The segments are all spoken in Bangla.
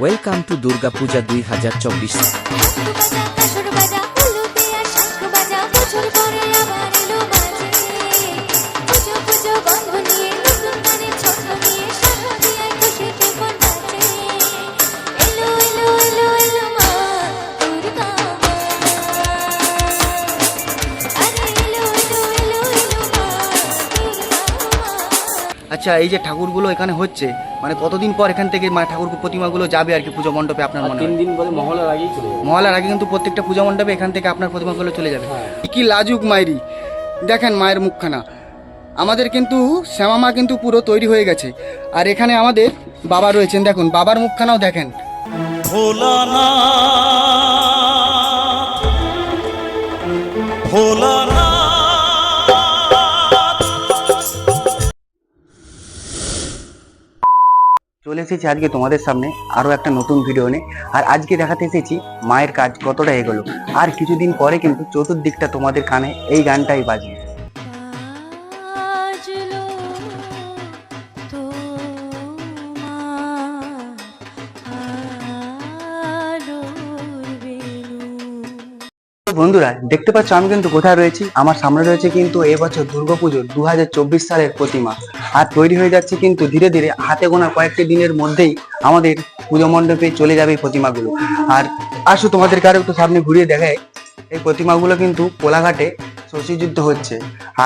ওয়েলকাম টু দুর্গা পূজা দুই হাজার চব্বিশ। নিয়ে আচ্ছা এই যে ঠাকুরগুলো এখানে হচ্ছে মানে কতদিন পর এখান থেকে মানে ঠাকুর প্রতিমাগুলো যাবে আর কি পুজো মণ্ডপে আপনার মনে তিন হয় দিন বলে মহলের আগেই চলে যাবে। মহলার আগে কিন্তু প্রত্যেকটা পূজা মণ্ডপে এখান থেকে আপনার প্রতিমাগুলো চলে যাবে। হ্যাঁ। কি লাজুক মায়েরি দেখেন মায়ের মুখখানা। আমাদের কিন্তু শ্যামা মা কিন্তু পুরো তৈরি হয়ে গেছে। আর এখানে আমাদের বাবা রয়েছেন দেখুন বাবার মুখখানাও দেখেন। চলে এসেছি আজকে তোমাদের সামনে আরও একটা নতুন ভিডিও নিয়ে। আর আজকে দেখাতে এসেছি মায়ের কাজ কতটা এগোলো। আর কিছুদিন পরে কিন্তু চতুর্দিকটা তোমাদের কানে এই গানটাই বাজবে। বন্ধুরা, দেখতে পাচ্ছ আমি কিন্তু কোথায় রয়েছি? আমার সামনে রয়েছে কিন্তু এবছর দুর্গাপুজোর দু হাজার চব্বিশ সালের প্রতিমা। আর তৈরি হয়ে যাচ্ছে কিন্তু ধীরে ধীরে হাতে গোনা কয়েকটি দিনের মধ্যেই আমাদের পুজো মণ্ডপে চলে যাবে এই প্রতিমাগুলো। আর আসো তোমাদেরকে আরও একটু সামনে ঘুরিয়ে দেখায় এই প্রতিমাগুলো কিন্তু কোলাঘাটে শশীযুদ্ধ হচ্ছে।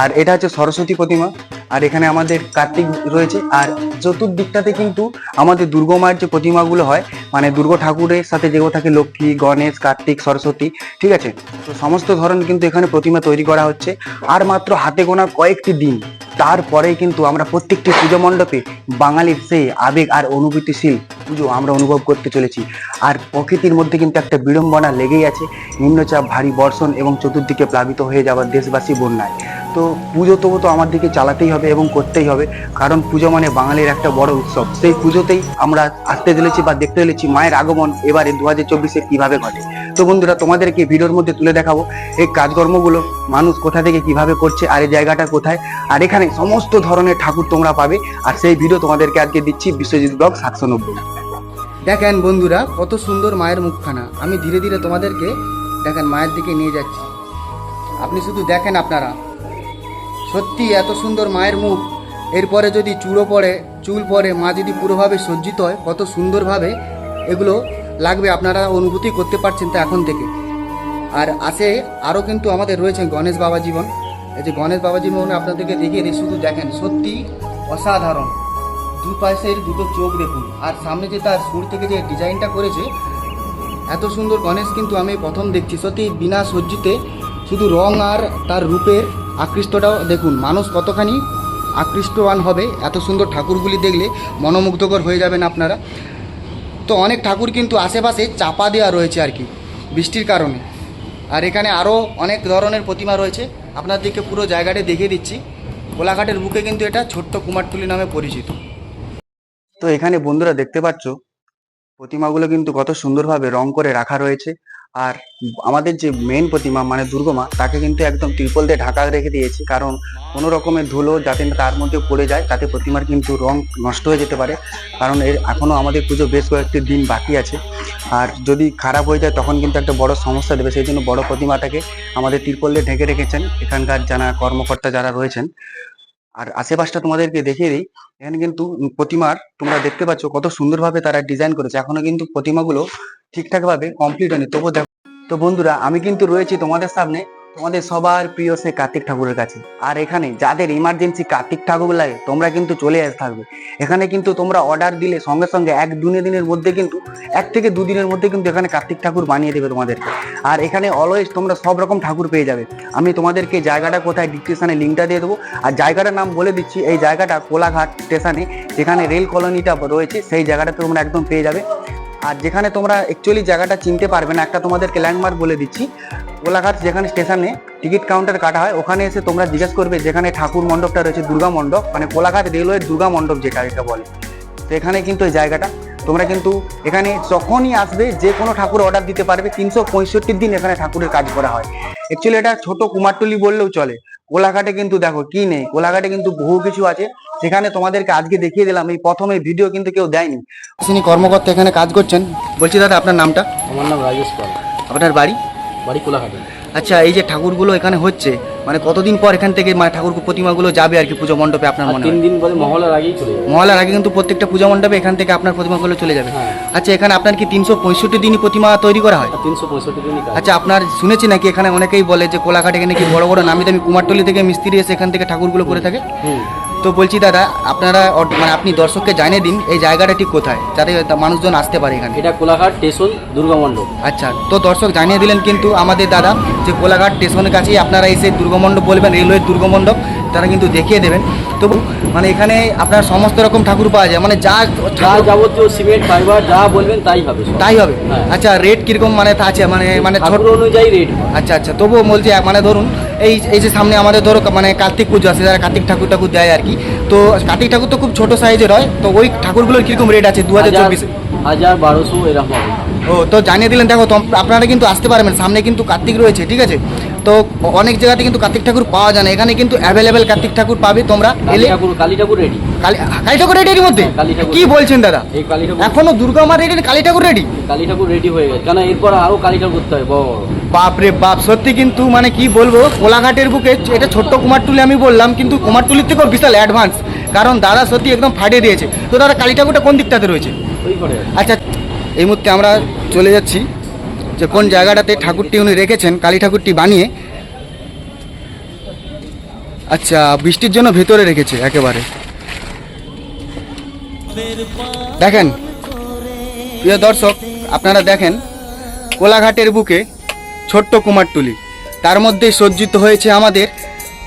আর এটা হচ্ছে সরস্বতী প্রতিমা। আর এখানে আমাদের কার্তিক রয়েছে। আর চতুর্দিকটাতে কিন্তু আমাদের দুর্গা মায়ের যে প্রতিমাগুলো হয় মানে দুর্গা ঠাকুরের সাথে যেগুলো থাকে, লক্ষ্মী, গণেশ, কার্তিক, সরস্বতী, ঠিক আছে? তো সমস্ত ধরনের কিন্তু এখানে প্রতিমা তৈরি করা হচ্ছে। আর মাত্র হাতে গোনা কয়েকটি দিন, তারপরেই কিন্তু আমরা প্রত্যেকটি পুজো মণ্ডপে বাঙালির সেই আবেগ আর অনুভূতিশীল পুজো আমরা অনুভব করতে চলেছি। আর প্রকৃতির মধ্যে কিন্তু একটা বিড়ম্বনা লেগেই আছে। নিম্নচাপ, ভারী বর্ষণ এবং চতুর্দিকে প্লাবিত হয়ে যাওয়া দেশবাসী বন্যায়। তো পুজো তবু তো আমার দিকে চালাতেই হবে এবং করতেই হবে। কারণ পুজো মানে বাঙালির একটা বড় উৎসব। সেই পুজোতেই আমরা আসতে চলেছি বা দেখতে চলেছি মায়ের আগমন এবারে দু হাজার চব্বিশে কীভাবে ঘটে। তো বন্ধুরা, তোমাদেরকে ভিডিওর মধ্যে তুলে দেখাবো এই কাজকর্মগুলো, মানুষ কোথা থেকে কীভাবে করছে আর এই জায়গাটা কোথায়। আর এখানে সমস্ত ধরনের ঠাকুর তোমরা পাবে। আর সেই ভিডিও তোমাদেরকে আজকে দিচ্ছি বিশ্বজিৎ ব্লগ সাতশো নব্বই। দেখেন বন্ধুরা, কত সুন্দর মায়ের মুখখানা। আমি ধীরে ধীরে তোমাদেরকে, দেখেন মায়ের দিকে নিয়ে যাচ্ছি। আপনি শুধু দেখেন আপনারা। সত্যি এত সুন্দর মায়ের মুখ। এরপরে যদি চুড়ো পড়ে চুল পড়ে মা যদি পুরোভাবে সজ্জিত হয়, কত সুন্দরভাবে এগুলো লাগবে, আপনারা অনুভূতি করতে পারছেন তো এখন থেকে। আর আছে আরও কিন্তু আমাদের রয়েছে গণেশ বাবা জীবন। এই যে গণেশ বাবা জীবন আপনাদেরকে দেখিয়ে দিই, শুধু দেখেন সত্যি অসাধারণ। দু পাশের দুটো চোখ দেখুন, আর সামনে যে তার সুর থেকে যে ডিজাইনটা করেছে, এত সুন্দর গণেশ কিন্তু আমি প্রথম দেখছি। সত্যি বিনা সজ্জিতে শুধু রং আর তার রূপের আকৃষ্টটাও দেখুন, মানুষ কতখানি আকৃষ্টবান হবে, এত সুন্দর ঠাকুরগুলি দেখলে মনোমুগ্ধকর হয়ে যাবেন আপনারা। তো অনেক ঠাকুর কিন্তু আশেপাশে চাপা দেওয়া রয়েছে আর কি, বৃষ্টির কারণে। আর এখানে আরও অনেক ধরনের প্রতিমা রয়েছে আপনাদেরকে পুরো জায়গাটা দেখিয়ে দিচ্ছি। কোলাঘাটের বুকে কিন্তু এটা ছোট্ট কুমারটুলি নামে পরিচিত। তো এখানে বন্ধুরা দেখতে পাচ্ছ, প্রতিমাগুলো কিন্তু কত সুন্দরভাবে রং করে রাখা রয়েছে। আর আমাদের যে মেন প্রতিমা মানে দুর্গমা, তাকে কিন্তু একদম ত্রিপল দিয়ে ঢাকা রেখে দিয়েছি। কারণ কোনো রকমের ধুলো যাতে তার মধ্যে পড়ে যায়, তাতে প্রতিমার কিন্তু রং নষ্ট হয়ে যেতে পারে। কারণ এর এখনও আমাদের পুজো বেশ কয়েকটি দিন বাকি আছে। আর যদি খারাপ হয়ে যায়, তখন কিন্তু একটা বড় সমস্যা দেবে। সেই জন্য বড় প্রতিমাটাকে আমাদের ত্রিপল দিয়ে ঢেকে রেখেছেন। এখানকার যারা কর্মকর্তা যারা রয়েছেন আর আশেপাশটা তোমাদেরকে দেখিয়ে দিই। এখানে কিন্তু প্রতিমার তোমরা দেখতে পাচ্ছ কত সুন্দরভাবে তারা ডিজাইন করেছে। এখনও কিন্তু প্রতিমাগুলো ঠিকঠাক ভাবে কমপ্লিট হয়নি। তবু দেখো। তো বন্ধুরা, আমি কিন্তু রয়েছি তোমাদের সামনে তোমাদের সবার প্রিয় সে কার্তিক ঠাকুরের কাছে। আর এখানে যাদের ইমার্জেন্সি কার্তিক ঠাকুর লাগে, তোমরা কিন্তু চলে আসতে থাকবে। এখানে কিন্তু তোমরা অর্ডার দিলে সঙ্গে সঙ্গে এক দুনে দিনের মধ্যে কিন্তু, এক থেকে দুদিনের মধ্যে কিন্তু এখানে কার্তিক ঠাকুর বানিয়ে দেবে তোমাদেরকে। আর এখানে অলওয়েজ তোমরা সব রকম ঠাকুর পেয়ে যাবে। আমি তোমাদেরকে জায়গাটা কোথায় ডিসক্রিপশনে লিঙ্কটা দিয়ে দেবো। আর জায়গাটার নাম বলে দিচ্ছি, এই জায়গাটা কোলাঘাট স্টেশনে যেখানে রেল কলোনিটা রয়েছে, সেই জায়গাটা তোমরা একদম পেয়ে যাবে। আর যেখানে তোমরা অ্যাকচুয়ালি জায়গাটা চিনতে পারবে না, একটা তোমাদেরকে ল্যান্ডমার্ক বলে দিচ্ছি। কোলাঘাট যেখানে স্টেশনে টিকিট কাউন্টার কাটা হয় ওখানে এসে তোমরা জিজ্ঞেস করবে যেখানে ঠাকুর মণ্ডপটা রয়েছে দুর্গা মণ্ডপ মানে কোলাঘাট রেলওয়ের দুর্গা মণ্ডপ যেটা এটা বলে। তো এখানে কিন্তু এই জায়গাটা তোমরা কিন্তু এখানে যখনই আসবে যে কোনো ঠাকুর অর্ডার দিতে পারবে তিনশো পঁয়ষট্টি দিন এখানে ঠাকুরের কাজ করা হয়। অ্যাকচুয়ালি এটা ছোট কুমারটুলি বললেও চলে। কোলাঘাটে কিন্তু দেখো কি নেই কোলাঘাটে কিন্তু বহু কিছু আছে। সেখানে তোমাদেরকে আজকে দেখিয়ে দিলাম এই প্রথমে ভিডিও কিন্তু কেউ দেয়নি। তিনি কর্মকর্তা এখানে কাজ করছেন বলছি দাদা আপনার নামটা? আমার নাম রাজেশ পাল। আপনার বাড়ি? বাড়ি কোলাঘাটে। আচ্ছা এই যে ঠাকুরগুলো এখানে হচ্ছে মানে কতদিন পর এখান থেকে মানে ঠাকুর প্রতিমাগুলো যাবে আর কি পুজো মণ্ডপে আপনার মনে তিন দিন পরে মহলার আগেই চলে যাবে। মহলার আগে কিন্তু প্রত্যেকটা পূজা মণ্ডপে এখান থেকে আপনার প্রতিমাগুলো চলে যাবে। হ্যাঁ। আচ্ছা এখানে আপনার কি তিনশো পঁয়ষট্টি দিনই প্রতিমা তৈরি করা হয়? তিনশো পঁয়ষট্টি দিনই আচ্ছা আপনার শুনেছি নাকি এখানে অনেকেই বলে যে কোলাঘাটে এখানে কি বড় বড় নামি দামি কুমারটলি থেকে মিস্ত্রি এসে এখান থেকে ঠাকুরগুলো করে থাকে? তো বলছি দাদা আপনারা মানে আপনি দর্শককে জানিয়ে দিন এই জায়গাটা ঠিক কোথায় যাতে তা- মানুষজন আসতে পারে এখানে। এটা কোলাঘাট স্টেশন দুর্গা মণ্ডপ। আচ্ছা তো দর্শক জানিয়ে দিলেন কিন্তু আমাদের দাদা যে কোলাঘাট স্টেশনের কাছেই আপনারা এসে দুর্গমণ্ডপ বলবেন রেলওয়ের দুর্গমণ্ডপ তারা কিন্তু দেখিয়ে দেবেন। তবু মানে এখানে আপনার সমস্ত রকম ঠাকুর পাওয়া যায় মানে যা যা যাবতীয় সিমেন্ট ফাইবার যা বলবেন তাই হবে তাই হবে? হ্যাঁ। আচ্ছা রেট কীরকম মানে তা আছে? মানে মানে ছোট অনুযায়ী রেট আচ্ছা আচ্ছা তবুও বলছি মানে ধরুন এই এই যে সামনে আমাদের ধরো মানে কার্তিক পুজো আছে যারা কার্তিক ঠাকুর ঠাকুর দেয় আর কি। তো কার্তিক ঠাকুর তো খুব ছোট সাইজের হয় তো ওই ঠাকুরগুলোর কীরকম রেট আছে? দু হাজার চব্বিশ। হাজার বারোশো এরকম ও তো জানিয়ে দিলেন দেখো তো আপনারা কিন্তু আসতে পারবেন সামনে কিন্তু কার্তিক রয়েছে ঠিক আছে? তো অনেক জায়গাতে কিন্তু কার্তিক ঠাকুর পাওয়া যায় না। এখানে কিন্তু অ্যাভেলেবেল কার্তিক ঠাকুর পাবে তোমরা। এলে ঠাকুর কালী ঠাকুর রেডি কালী ঠাকুর রেডি এর মধ্যে? হ্যাঁ, কি বলছেন দাদা? এই কালী ঠাকুর এখনও দুর্গা মা রেডি কালী ঠাকুর রেডি কালী ঠাকুর রেডি হয়ে গেছে। কেন এরপর আরও কালী ঠাকুর করতে হবে বড় বড় বাপ রে বাপ সত্যি কিন্তু মানে কি বলব? কোলাঘাটের বুকে এটা ছোট্ট কুমারটুলি আমি বললাম কিন্তু কুমারটুলির থেকেও বিশাল অ্যাডভান্স কারণ দাদা সত্যি একদম ফাটিয়ে দিয়েছে। তো দাদা কালী ঠাকুরটা কোন দিকটাতে রয়েছে। আচ্ছা এই মুহূর্তে আমরা চলে যাচ্ছি। যে কোন জায়গাটাতে ঠাকুরটি উনি রেখেছেন, কালী ঠাকুরটি বানিয়ে। আচ্ছা বৃষ্টির জন্য ভেতরে রেখেছে একেবারে। দেখেন, প্রিয় দর্শক, আপনারা দেখেন, কোলাঘাটের বুকে ছোট্ট কুমারটুলি। তার মধ্যে সজ্জিত হয়েছে আমাদের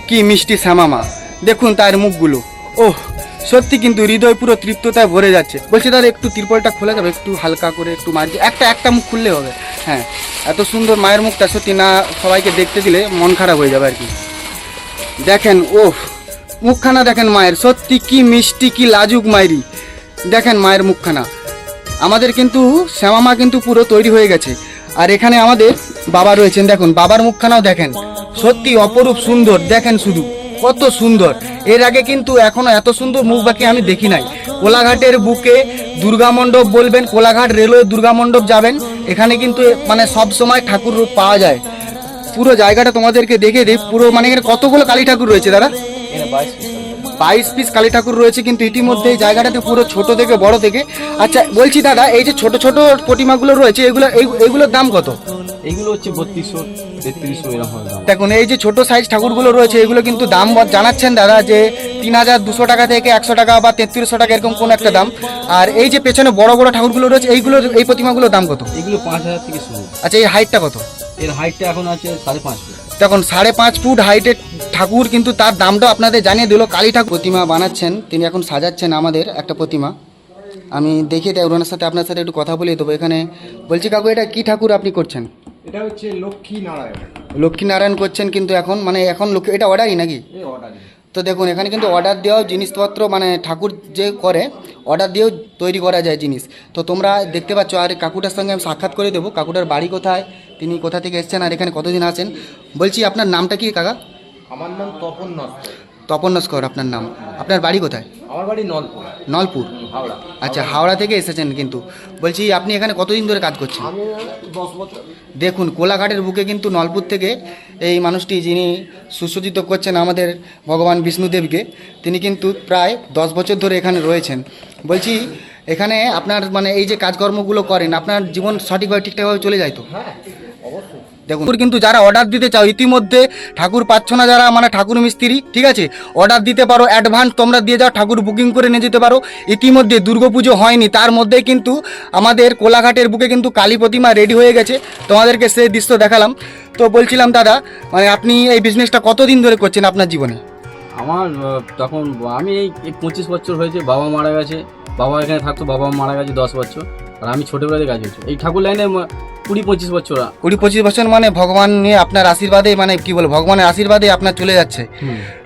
কি মিষ্টি শ্যামামা। দেখুন তার মুখগুলো। ওহ! সত্যি কিন্তু হৃদয় পুরো তৃপ্ততায় ভরে যাচ্ছে। বলছি দাদা একটু তিরপলটা খোলা যাবে, একটু হালকা করে একটু মার একটা একটা মুখ খুললে হবে। হ্যাঁ এত সুন্দর মায়ের মুখটা সত্যি না, সবাইকে দেখতে দিলে মন খারাপ হয়ে যাবে আর কি। দেখেন ওহ মুখখানা দেখেন মায়ের, সত্যি কি মিষ্টি, কি লাজুক মায়েরই দেখেন মায়ের মুখখানা। আমাদের কিন্তু, শ্যামা মা কিন্তু পুরো তৈরি হয়ে গেছে। আর এখানে আমাদের বাবা রয়েছেন, দেখুন, বাবার মুখখানাও দেখেন। সত্যি অপরূপ সুন্দর, দেখেন শুধু। কত সুন্দর। এর আগে কিন্তু এখনও এত সুন্দর মুখ বাকি আমি দেখি নাই। কোলাঘাটের বুকে দুর্গা মণ্ডপ বলবেন, কোলাঘাট রেলওয়ে দুর্গা মণ্ডপ যাবেন, এখানে কিন্তু মানে সব সময় ঠাকুর পাওয়া যায়। পুরো জায়গাটা তোমাদেরকে দেখে দিই, পুরো মানে এখানে কতগুলো কালী ঠাকুর রয়েছে দাদা? বাইশ পিস কালী ঠাকুর রয়েছে কিন্তু ইতিমধ্যে এই জায়গাটাতে পুরো ছোট থেকে বড় থেকে। আচ্ছা বলছি দাদা, এই যে ছোট ছোট প্রতিমাগুলো রয়েছে, এগুলো এইগুলোর দাম কত? এইগুলো হচ্ছে বত্রিশশো তেত্রিশশো এরকম দেখুন এই যে ছোট সাইজ ঠাকুরগুলো রয়েছে এগুলো কিন্তু দাম বল- জানাচ্ছেন দাদা যে তিন হাজার দুশো টাকা থেকে একশো টাকা বা তেত্রিশশো টাকা এরকম কোনো একটা দাম। আর এই যে পেছনে বড় বড় ঠাকুরগুলো রয়েছে এইগুলো এই প্রতিমাগুলোর দাম কত? এগুলো পাঁচ হাজার থেকে শুরু। আচ্ছা এই হাইটটা কত? এর হাইটটা এখন আছে সাড়ে পাঁচ ফুট। দেখুন সাড়ে পাঁচ ফুট হাইটের ঠাকুর কিন্তু তার দামটা আপনাদের জানিয়ে দিল। কালী ঠাকুর প্রতিমা বানাচ্ছেন তিনি এখন সাজাচ্ছেন আমাদের একটা প্রতিমা। আমি দেখিয়ে দেয় ওনার সাথে আপনার সাথে একটু কথা বলিয়ে দেবো। এখানে বলছি কাকু এটা কি ঠাকুর আপনি করছেন? এটা হচ্ছে লক্ষ্মী নারায়ণ লক্ষ্মীনারায়ণ করছেন কিন্তু এখন মানে এখন লক্ষ্মী এটা অর্ডারই নাকি? এই অর্ডারই তো দেখুন এখানে কিন্তু অর্ডার দেওয়াও জিনিসপত্র মানে ঠাকুর যে করে অর্ডার দিয়েও তৈরি করা যায় জিনিস। তো তোমরা দেখতে পাচ্ছ আর কাকুটার সঙ্গে আমি সাক্ষাৎ করে দেবো কাকুটার বাড়ি কোথায় তিনি কোথা থেকে এসেছেন আর এখানে কতদিন আছেন। বলছি আপনার নামটা কি কাকা? আমার নাম তপন নস্কর। তপন নস্কর আপনার নাম? আপনার বাড়ি কোথায়? আমার বাড়ি নলপুর। নলপুর? হাওড়া। আচ্ছা হাওড়া থেকে এসেছেন কিন্তু। বলছি আপনি এখানে কতদিন ধরে কাজ করছেন? আমি দশ বছর। দেখুন কোলাঘাটের বুকে কিন্তু নলপুর থেকে এই মানুষটি যিনি সুসজ্জিত করছেন আমাদের ভগবান বিষ্ণুদেবকে তিনি কিন্তু প্রায় দশ বছর ধরে এখানে রয়েছেন। বলছি এখানে আপনার মানে এই যে কাজকর্মগুলো করেন আপনার জীবন সঠিকভাবে ঠিকঠাকভাবে চলে যায় তো? হ্যাঁ অবশ্যই। দেখুন। কিন্তু যারা অর্ডার দিতে চাও ইতিমধ্যে ঠাকুর পাচ্ছ না যারা মানে ঠাকুর মিস্ত্রি ঠিক আছে? অর্ডার দিতে পারো অ্যাডভান্স তোমরা দিয়ে যাও ঠাকুর বুকিং করে নিয়ে যেতে পারো। ইতিমধ্যে দুর্গাপুজো হয়নি তার মধ্যেই কিন্তু আমাদের কোলাঘাটের বুকে কিন্তু কালী প্রতিমা রেডি হয়ে গেছে। তোমাদেরকে সেই দৃশ্য দেখালাম। তো বলছিলাম দাদা মানে আপনি এই বিজনেসটা কতদিন ধরে করছেন আপনার জীবনে? আমার তখন আমি এই পঁচিশ বছর হয়েছে বাবা মারা গেছে। বাবা এখানে থাকতো বাবা মারা গেছে দশ বছর আর আমি ছোটোবেলাতে কাজ হয়েছে। এই ঠাকুর লাইনে কুড়ি পঁচিশ বছর কুড়ি পঁচিশ বছর মানে ভগবান নিয়ে আপনার আশীর্বাদে মানে কি বলব ভগবানের আশীর্বাদে আপনার চলে যাচ্ছে।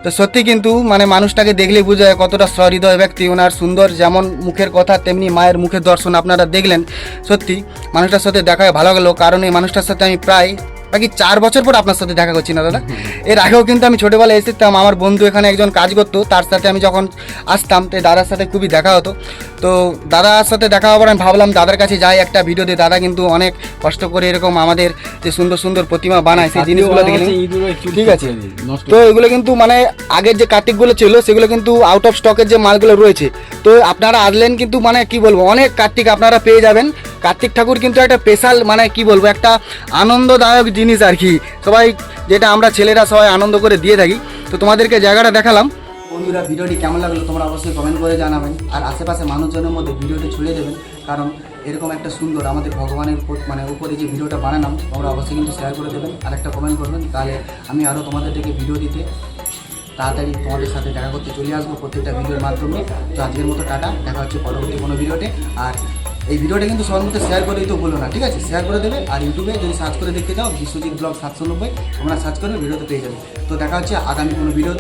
তো সত্যি কিন্তু মানে মানুষটাকে দেখলেই বোঝা যায় কতটা সহৃদয় ব্যক্তি ওনার সুন্দর যেমন মুখের কথা তেমনি মায়ের মুখের দর্শন আপনারা দেখলেন। সত্যি মানুষটার সাথে দেখা ভালো গেলো কারণ এই মানুষটার সাথে আমি প্রায় বাকি চার বছর পর আপনার সাথে দেখা করছি না দাদা। এর আগেও কিন্তু আমি ছোটোবেলায় এসেছিলাম আমার বন্ধু এখানে একজন কাজ করতো তার সাথে আমি যখন আসতাম তো দাদার সাথে খুবই দেখা হতো। তো দাদার সাথে দেখা হওয়ার আমি ভাবলাম দাদার কাছে যাই একটা ভিডিও দিয়ে। দাদা কিন্তু অনেক কষ্ট করে এরকম আমাদের যে সুন্দর সুন্দর প্রতিমা বানায় সেই জিনিসগুলো দেখে ঠিক আছে। তো এগুলো কিন্তু মানে আগের যে কার্তিকগুলো ছিল সেগুলো কিন্তু আউট অফ স্টকের যে মালগুলো রয়েছে তো আপনারা আসলেন কিন্তু মানে কি বলব অনেক কার্তিক আপনারা পেয়ে যাবেন। কার্তিক ঠাকুর কিন্তু একটা স্পেশাল মানে কি বলব, একটা আনন্দদায়ক জিনিস আর কি। সবাই যেটা আমরা ছেলেরা সবাই আনন্দ করে দিয়ে থাকি। তো তোমাদেরকে জায়গাটা দেখালাম। বন্ধুরা, ভিডিওটি কেমন লাগল তোমরা অবশ্যই কমেন্ট করে জানাবেন। আর আশেপাশে মানুষজনের মধ্যে ভিডিওটি ছড়িয়ে দেবেন, কারণ এরকম একটা সুন্দর আমাদের ভগবানের মানে উপরে যে ভিডিওটা বানালাম, তোমরা অবশ্যই কিন্তু শেয়ার করে দেবেন। আর একটা কমেন্ট করবেন, তাহলে আমি আরও তোমাদের থেকে ভিডিও দিতে তাড়াতাড়ি তোমাদের সাথে দেখা করতে চলে আসব প্রত্যেকটা ভিডিওর মাধ্যমে। তো আজকের মতো টাটা, দেখা হচ্ছে পরবর্তী কোনো ভিডিওতে। আর এই ভিডিওটা কিন্তু সবার মধ্যে শেয়ার করে দিতে বলো না, ঠিক আছে? শেয়ার করে দেবে আর ইউটিউবে যদি সার্চ করে দেখতে চাও, বিশ্বজিৎ ব্লগ সাতশো নব্বই, তোমরা সার্চ করে ভিডিওতে পেয়ে যাবে। তো দেখা হচ্ছে আগামী কোনো ভিডিওতে।